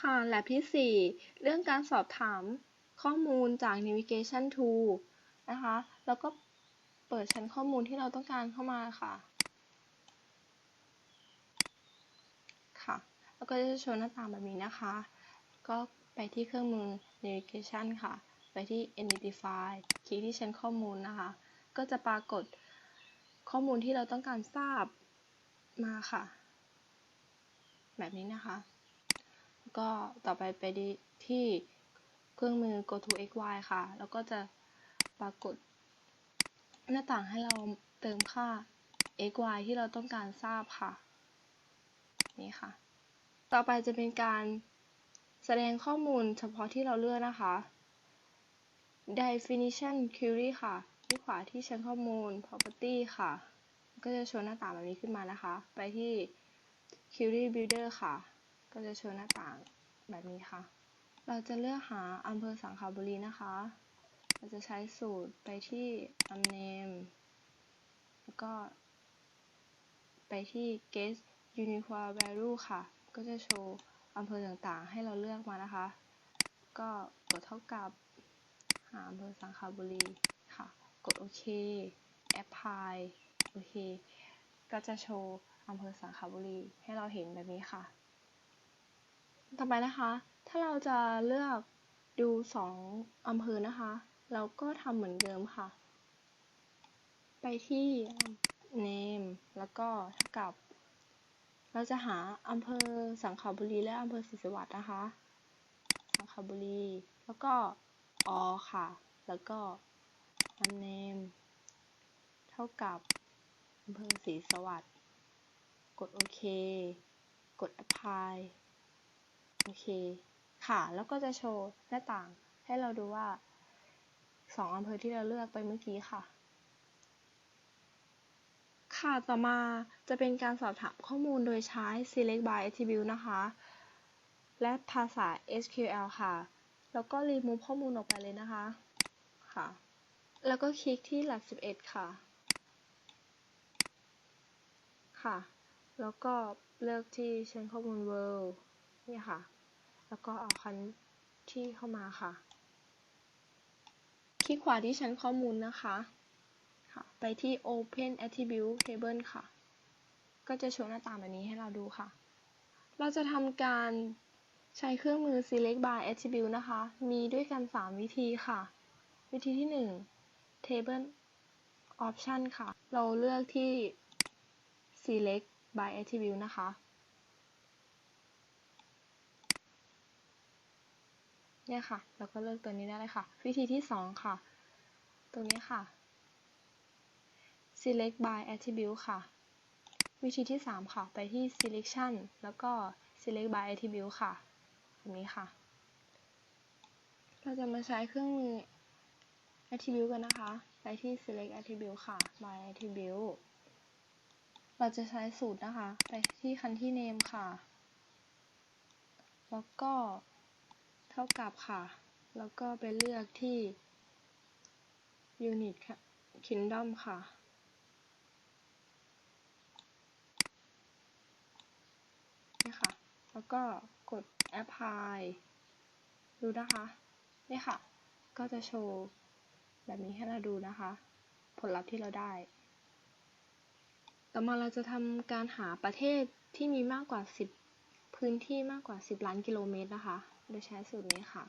ค่ะ lab ที่ 4 เรื่องการสอบถามข้อมูลจาก navigation tool นะคะ แล้วก็เปิดชั้นข้อมูลที่เราต้องการเข้ามาค่ะ ค่ะ แล้วก็จะโชว์หน้าต่างแบบนี้นะคะ ก็ไปที่เครื่องมือ navigation ค่ะ ไปที่ identify คลิกที่ชั้นข้อมูลนะคะ ก็จะปรากฏข้อมูลที่เราต้องการทราบมาค่ะ แบบนี้นะคะ ก็ต่อไปไปที่เครื่องมือ go to xy ค่ะ แล้วก็จะปรากฏ หน้าต่างให้เราเติมค่า xy ที่เราต้องการทราบค่ะ นี่ค่ะ ต่อไปจะเป็นการแสดงข้อมูลเฉพาะที่เราเลือกนะคะ definition query ค่ะที่ขวาที่ชั้นข้อมูล property ค่ะ ก็จะโชว์หน้าต่างแบบนี้ขึ้นมานะคะ ไปที่ query builder ค่ะ ก็จะโชว์หน้าต่างแบบนี้ค่ะ เราจะเลือกหาอำเภอสังขบุรีนะคะ เราจะใช้สูตรไปที่ uname แล้วก็ ไปที่ get unique value ค่ะ ก็จะโชว์อำเภอต่างๆ ให้เราเลือกมานะคะ ก็กดเท่ากับหาอำเภอสังขบุรีค่ะ กดโอเค apply โอเค ก็จะโชว์อำเภอสังขบุรีให้เราเห็นแบบนี้ค่ะ ต่อไปนะคะ ถ้าเราจะเลือกดูสองอำเภอนะคะ เราก็ทำเหมือนเดิมค่ะ ไปที่ name แล้วก็เท่ากับ เราจะหาอำเภอสังขบุรีและอำเภอศรีสวัสดิ์นะคะ สังขบุรี แล้วก็อค่ะ แล้วก็ name เท่ากับอำเภอศรีสวัสดิ์ กดโอเค กด apply โอเค ค่ะ แล้วก็จะโชว์หน้าต่าง ให้เราดูว่าสองอำเภอที่เราเลือกไปเมื่อกี้ค่ะ ค่ะ ต่อมาจะเป็นการสอบถามข้อมูลโดยใช้ select by attribute นะคะ และภาษา SQL ค่ะ แล้วก็ remove ข้อมูลออกไปเลยนะคะ ค่ะ แล้วก็คลิกที่ lab 11 ค่ะ ค่ะ แล้วก็เลือกที่เชั้นข้อมูล world นี่ค่ะ แล้วก็เอาคันที่เข้ามาค่ะ คลิกขวาที่ชั้นข้อมูลนะคะค่ะไปที่ open attribute table ค่ะ ก็จะโชว์หน้าต่างแบบนี้ให้เราดูค่ะ เราจะทำการใช้เครื่องมือ select by attribute นะคะ มีด้วยกัน 3 วิธีค่ะ วิธีที่ 1 table option ค่ะ เราเลือกที่ select by attribute นะคะ เนี่ยค่ะ แล้วก็เลือกตัวนี้ได้เลยค่ะ วิธีที่ 2 ค่ะ ตรงนี้ค่ะ select by attribute ค่ะ วิธีที่ 3 ค่ะ ไปที่ selection แล้วก็ select by attribute ค่ะแบบนี้ค่ะ เราจะมาใช้เครื่องมือ attribute กันนะคะ ไปที่ select attribute ค่ะ by attribute เราจะใช้สูตรนะคะ ไปที่คันที่ name ค่ะ แล้วก็ เท่ากับค่ะ แล้วก็ไปเลือกที่ unit kingdom ค่ะ นี่ค่ะ แล้วก็กด apply ดูนะคะ นี่ค่ะ ก็จะโชว์แบบนี้ให้เราดูนะคะ ผลลัพธ์ที่เราได้ ต่อมาเราจะทำการหาประเทศที่มีมากกว่า 10 พื้นที่มากกว่า 10 ล้านกิโลเมตรนะคะ โดยใช้สูตรนี้ค่ะ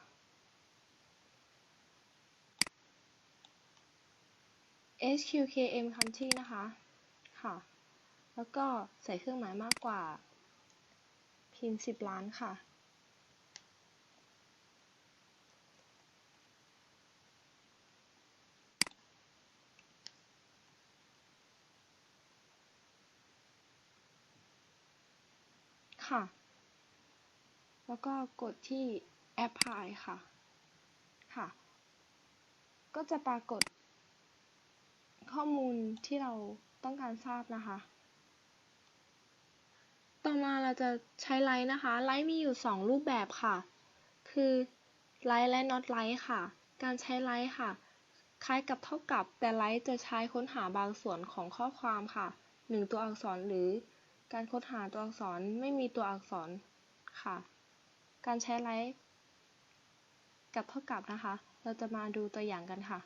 SQKM country นะคะ ค่ะ แล้วก็ใส่เครื่องหมายมากกว่า พิมพ์ 10 ล้านค่ะ ค่ะ แล้วก็กดที่ apply ค่ะ ค่ะ ก็จะปรากฏ ข้อมูลที่เราต้องการทราบนะคะ ต่อมาเราจะใช้ไลท์นะคะ ไลท์มีอยู่ 2 รูปแบบค่ะ คือไลท์และ not ไลท์ค่ะ การใช้ไลท์ค่ะ คล้ายกับเท่ากับ แต่ไลท์จะใช้ค้นหาบางส่วนของข้อความค่ะหนึ่งตัวอักษรหรือการค้นหาตัวอักษรไม่มีตัวอักษรค่ะ การใช้ไลค์กับเท่ากับนะคะ เราจะมาดูตัวอย่างกันค่ะ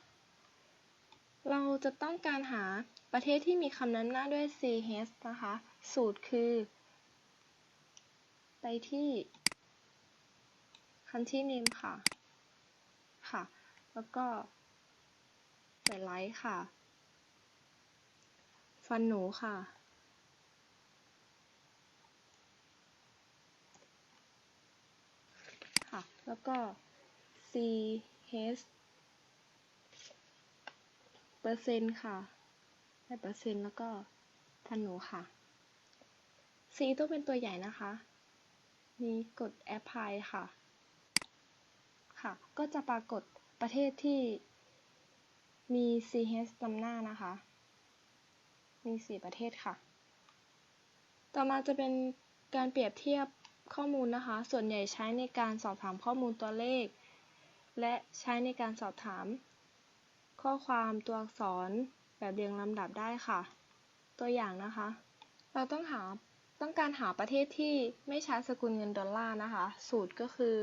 เราจะต้องการหาประเทศที่มีคำนำหน้าด้วย ch นะคะ สูตรคือ ไปที่ country name ค่ะ ค่ะ แล้วก็ใส่ไลค์ค่ะ ฟันหนูค่ะ ค่ะ แล้วก็ c h เปอร์เซ็นต์ค่ะได้เปอร์เซ็นต์แล้วก็ฟันหนูค่ะ c ต้องเป็นตัวใหญ่นะคะมีกด apply ค่ะ ค่ะ ก็จะปรากฏประเทศที่มี ch นำหน้านะคะ มี 4 ประเทศค่ะ ต่อมาจะเป็นการเปรียบเทียบ ข้อมูลนะคะ ส่วนใหญ่ใช้ในการสอบถามข้อมูลตัวเลข และใช้ในการสอบถาม ข้อความตัวอักษรแบบเรียงลำดับได้ค่ะ ตัวอย่างนะคะ เราต้องหาต้องการหาประเทศที่ไม่ใช้สกุลเงินดอลลาร์นะคะ สูตรก็คือ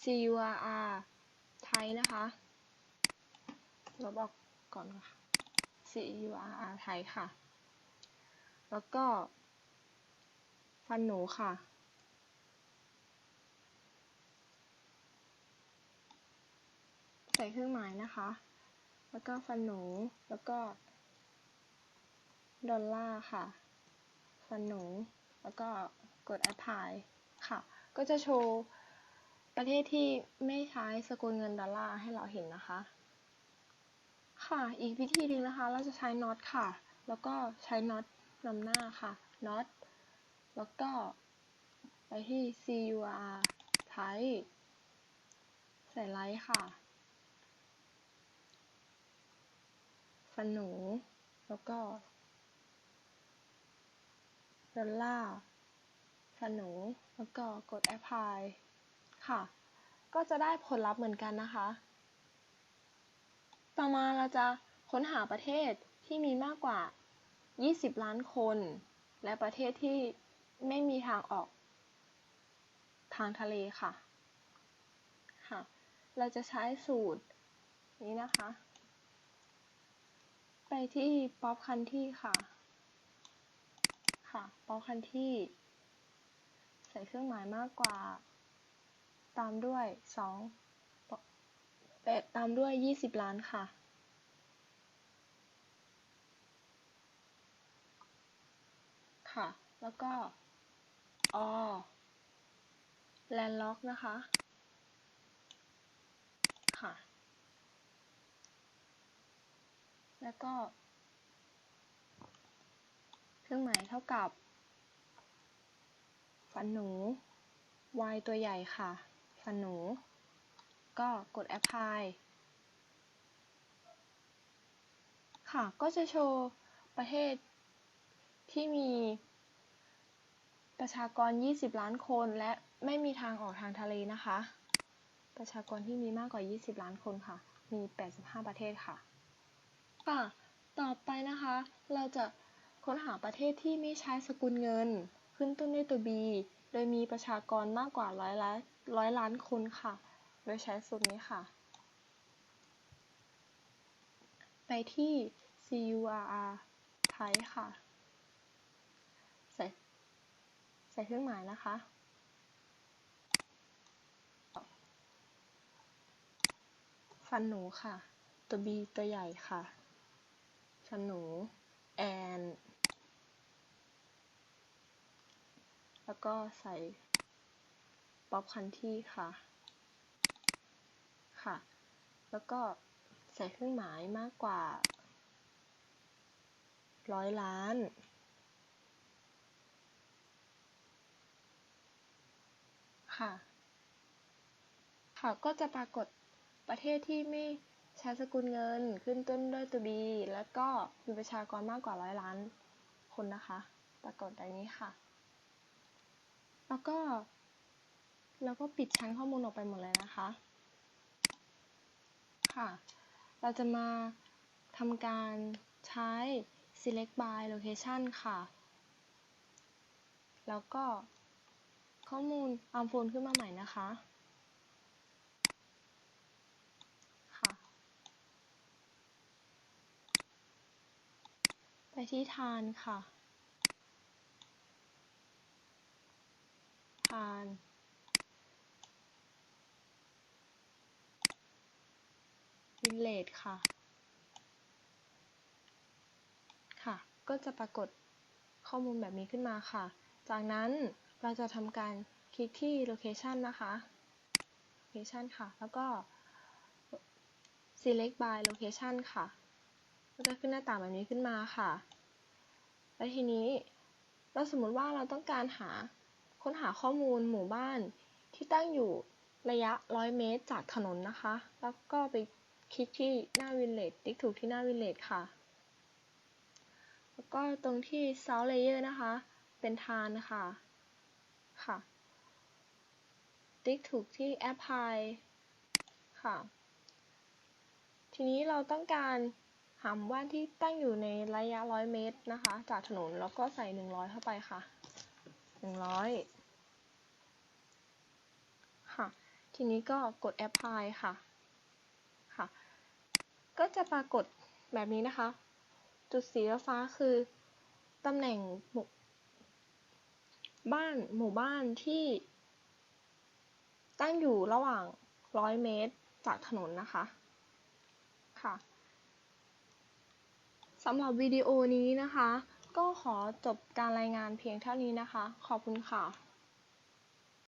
CURR ไทยนะคะลบออกก่อนค่ะ CURR ไทยค่ะ แล้วก็ ฟันหนูค่ะใส่เครื่องหมายนะคะ แล้วก็ฟันหนู แล้วก็ ดอลลาร์ค่ะ ฟันหนู แล้วก็กด apply ค่ะ ก็จะโชว์ประเทศที่ไม่ใช้สกุลเงินดอลลาร์ให้เราเห็นนะคะ ค่ะ อีกวิธีหนึ่งนะคะ เราจะใช้ not ค่ะ แล้วก็ใช้ not นำหน้าค่ะ not แล้วก็ไปที่ CUR ไทยใส่ไลค์ค่ะ ฟันหนู แล้วก็ดอลลาร์ฟันหนู แล้วก็กด apply ค่ะ ก็จะได้ผลลัพธ์เหมือนกันนะคะ ต่อมาเราจะค้นหาประเทศที่มีมากกว่า 20 ล้านคน และประเทศที่ ไม่มีทางออกทางทะเลค่ะค่ะ เราจะใช้สูตรนี้นะคะ ไปที่ pop country ค่ะ ค่ะ pop country ใส่เครื่องหมายมากกว่า ตามด้วย2เอ่ตามด้วย20ล้านค่ะค่ะ แล้วก็ or landlock นะคะ ค่ะ แล้วก็ เครื่องหมายเท่ากับ ฟันหนู y ตัวใหญ่ค่ะ ฟันหนู ก็กด apply ค่ะ ก็จะโชว์ประเทศที่มี ประชากร 20 ล้านคน และไม่มีทางออกทางทะเลนะคะ ประชากรที่มีมากกว่า 20 ล้านคนค่ะ มี 85 ประเทศค่ะ ค่ะ ต่อไปนะคะ เราจะค้นหาประเทศที่ไม่ใช้สกุลเงิน ขึ้นต้นด้วยตัว B โดยมีประชากรมากกว่าร้อยล้านร้อยล้านคนค่ะ โดยใช้สูตรนี้ค่ะ ไปที่ CURR ไทยค่ะ ใส่ ใส่เครื่องหมายนะคะ ฟันหนูค่ะ ตัว B ตัวใหญ่ค่ะ ฟันหนู and แล้วก็ใส่ป๊อปคันที่ค่ะ ค่ะ แล้วก็ใส่เครื่องหมายมากกว่าร้อยล้าน ค่ะ ค่ะก็จะปรากฏประเทศที่ไม่ใช้สกุลเงินขึ้นต้นด้วยตัว B แล้วก็มีประชากรมากกว่าร้อยล้านคนนะคะ ปรากฏดังนี้ค่ะ แล้วก็ แล้วก็ปิดชั้นข้อมูลออกไปหมดเลยนะคะ ค่ะ เราจะมาทำการใช้ select by location ค่ะ แล้วก็ ข้อมูลอาร์มโฟนขึ้นมาใหม่นะคะ ค่ะ ไปที่ทานค่ะ ทานวินเลดค่ะ ค่ะ ก็จะปรากฏข้อมูลแบบนี้ขึ้นมาค่ะ จากนั้น เราจะทำการคลิกที่ location นะคะ location ค่ะ แล้วก็ select by location ค่ะ ก็จะขึ้นหน้าต่างแบบนี้ขึ้นมาค่ะ แล้วทีนี้เราสมมติว่าเราต้องการหาค้นหาข้อมูลหมู่บ้านที่ตั้งอยู่ระยะ 100 เมตรจากถนนนะคะ แล้วก็ไปคลิกที่หน้าวินเลจติ๊กถูกที่หน้าวินเลจค่ะ แล้วก็ตรงที่ South Layer นะคะ เป็นทานนะคะ ค่ะ ติ๊กถูกที่ Apply ค่ะ ทีนี้เราต้องการหาหมู่านที่ตั้งอยู่ในระยะ 100 เมตรนะคะ จากถนนแล้วก็ใส่ 100 เข้าไปค่ะ 100 ค่ะ ทีนี้ก็กด Apply ค่ะ ค่ะ ก็จะปรากฏแบบนี้นะคะ จุดสีฟ้าคือตำแหน่ง บ้านหมู่บ้านที่ ตั้งอยู่ระหว่าง 100 เมตรจากถนนนะคะ ค่ะสำหรับวิดีโอนี้นะคะ ก็ขอจบการรายงานเพียงเท่านี้นะคะ ขอบคุณค่ะ